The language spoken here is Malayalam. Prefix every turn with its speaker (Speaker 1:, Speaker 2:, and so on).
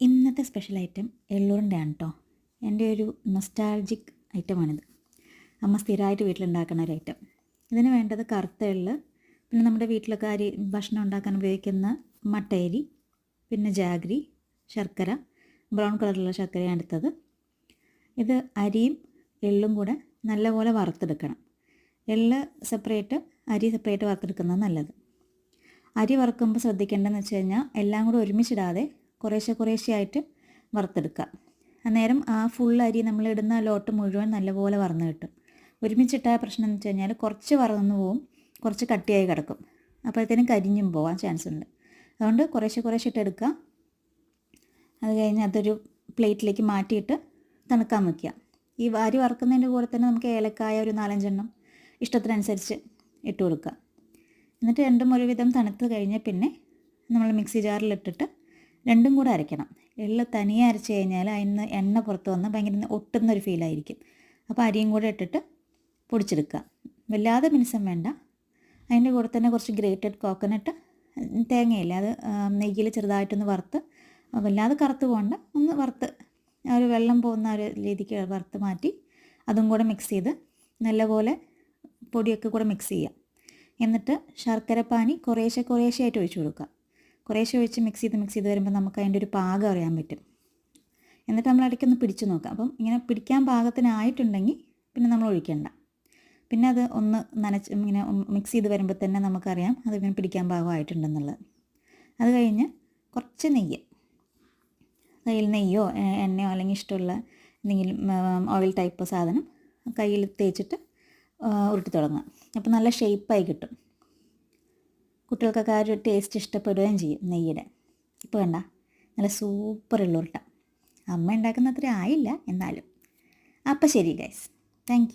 Speaker 1: ഇന്നത്തെ സ്പെഷ്യൽ ഐറ്റം എള്ളൂറിന്റെ ആണ് കേട്ടോ എന്റെ ഒരു നൊസ്റ്റാൾജിക് ഐറ്റമാണിത് അമ്മ സ്ഥിരമായിട്ട് വീട്ടിലുണ്ടാക്കുന്ന ഒരു ഐറ്റം ഇതിന് വേണ്ടത് കറുത്ത എള്ള് പിന്നെ നമ്മുടെ വീട്ടിലൊക്കെ അരി ഭക്ഷണം ഉണ്ടാക്കാൻ ഉപയോഗിക്കുന്ന മട്ടയരി പിന്നെ ജാഗ്രി ശർക്കര ബ്രൗൺ കളറുള്ള ശർക്കരയാണ് എടുത്തത്. ഇത് അരിയും എള്ളും കൂടെ നല്ലപോലെ വറുത്തെടുക്കണം. എള്ള് സെപ്പറേറ്റ് അരി സെപ്പറേറ്റ് വറുത്തെടുക്കുന്നത് നല്ലത്. അരി വറുക്കുമ്പോൾ ശ്രദ്ധിക്കേണ്ടതെന്ന് വെച്ച് കഴിഞ്ഞാൽ എല്ലാം കൂടെ ഒരുമിച്ചിടാതെ കുറേശ്ശെ കുറേശ്ശെ ആയിട്ട് വറുത്തെടുക്കുക. അന്നേരം ആ ഫുൾ അരി നമ്മൾ ഇടുന്ന ലോട്ട് മുഴുവൻ നല്ലപോലെ വറന്ന് കിട്ടും. ഒരുമിച്ചിട്ടായ പ്രശ്നം എന്ന് വെച്ച് കഴിഞ്ഞാൽ കുറച്ച് വറന്നു പോവും കുറച്ച് കട്ടിയായി കിടക്കും. അപ്പോഴത്തേനും കരിഞ്ഞും പോകാൻ ചാൻസ് ഉണ്ട്. അതുകൊണ്ട് കുറേശ്ശെ കുറേശ്ശെ ഇട്ടെടുക്കുക അത് കഴിഞ്ഞ് അതൊരു പ്ലേറ്റിലേക്ക് മാറ്റിയിട്ട് തണുക്കാൻ വയ്ക്കുക ഈ അരി വറുക്കുന്നതിന്റെ കൂടെ തന്നെ നമുക്ക് ഏലക്കായ ഒരു നാലഞ്ചെണ്ണം ഇഷ്ടത്തിനനുസരിച്ച് ഇട്ട് കൊടുക്കുക. എന്നിട്ട് രണ്ടും ഒരുവിധം തണുത്ത് കഴിഞ്ഞ് പിന്നെ നമ്മൾ മിക്സി ജാറിലിട്ടിട്ട് രണ്ടും കൂടെ അരയ്ക്കണം. എള്ള് തനിയെ അരച്ച് കഴിഞ്ഞാൽ അതിന് എണ്ണ പുറത്ത് വന്ന് ഭയങ്കര ഒട്ടുന്നൊരു ഫീലായിരിക്കും അപ്പോൾ അരിയും കൂടെ ഇട്ടിട്ട് പൊടിച്ചെടുക്കുക. വല്ലാതെ മിനുസം വേണ്ട. അതിന്റെ കൂടെ തന്നെ കുറച്ച് ഗ്രേറ്റഡ് കോക്കനട്ട് തേങ്ങയില്ല അത് നെയ്യിൽ ചെറുതായിട്ടൊന്ന് വറുത്ത് വല്ലാതെ കറുത്ത് പോകണ്ട. ഒന്ന് വറുത്ത് ഒരു വെള്ളം പോകുന്ന ഒരു രീതിക്ക് വറുത്ത് മാറ്റി അതും കൂടെ മിക്സ് ചെയ്ത് നല്ലപോലെ പൊടിയൊക്കെ കൂടെ മിക്സ് ചെയ്യുക. എന്നിട്ട് ശർക്കര പാനി കുറേശ്ശെ കുറേശ്ശെ ആയിട്ട് ഒഴിച്ചു കൊടുക്കുക. കുറേശ്ശെ ഒഴിച്ച് മിക്സ് ചെയ്ത് മിക്സ് ചെയ്ത് വരുമ്പോൾ നമുക്ക് അതിന്റെ ഒരു പാകം അറിയാൻ പറ്റും. എന്നിട്ട് നമ്മൾ ഇടയ്ക്കൊന്ന് പിടിച്ചു നോക്കാം. അപ്പം ഇങ്ങനെ പിടിക്കാൻ പാകത്തിനായിട്ടുണ്ടെങ്കിൽ പിന്നെ നമ്മൾ ഒഴിക്കേണ്ട. പിന്നെ അത് ഒന്ന് നനച്ച് ഇങ്ങനെ മിക്സ് ചെയ്ത് വരുമ്പോൾ തന്നെ നമുക്കറിയാം അത് ഇങ്ങനെ പിടിക്കാൻ പാകമായിട്ടുണ്ടെന്നുള്ളത്. അത് കഴിഞ്ഞ് കുറച്ച് നെയ്യ്. കയ്യിൽ നെയ്യോ എണ്ണയോ അല്ലെങ്കിൽ ഇഷ്ടമുള്ള എന്തെങ്കിലും ഓയിൽ ടൈപ്പ് സാധനം കയ്യിൽ തേച്ചിട്ട് ഉരുട്ടി തുടങ്ങുക. അപ്പോൾ നല്ല ഷേപ്പായി കിട്ടും. കുട്ടികൾക്കൊക്കെ ആ ഒരു ടേസ്റ്റ് ഇഷ്ടപ്പെടുകയും ചെയ്യും നെയ്യുടെ ഇപ്പോൾ വേണ്ട നല്ല സൂപ്പർ ഉള്ളുരുട്ട അമ്മ ഉണ്ടാക്കുന്ന അത്ര ആയില്ല എന്നാലും. അപ്പം ശരി ഗൈസ് താങ്ക്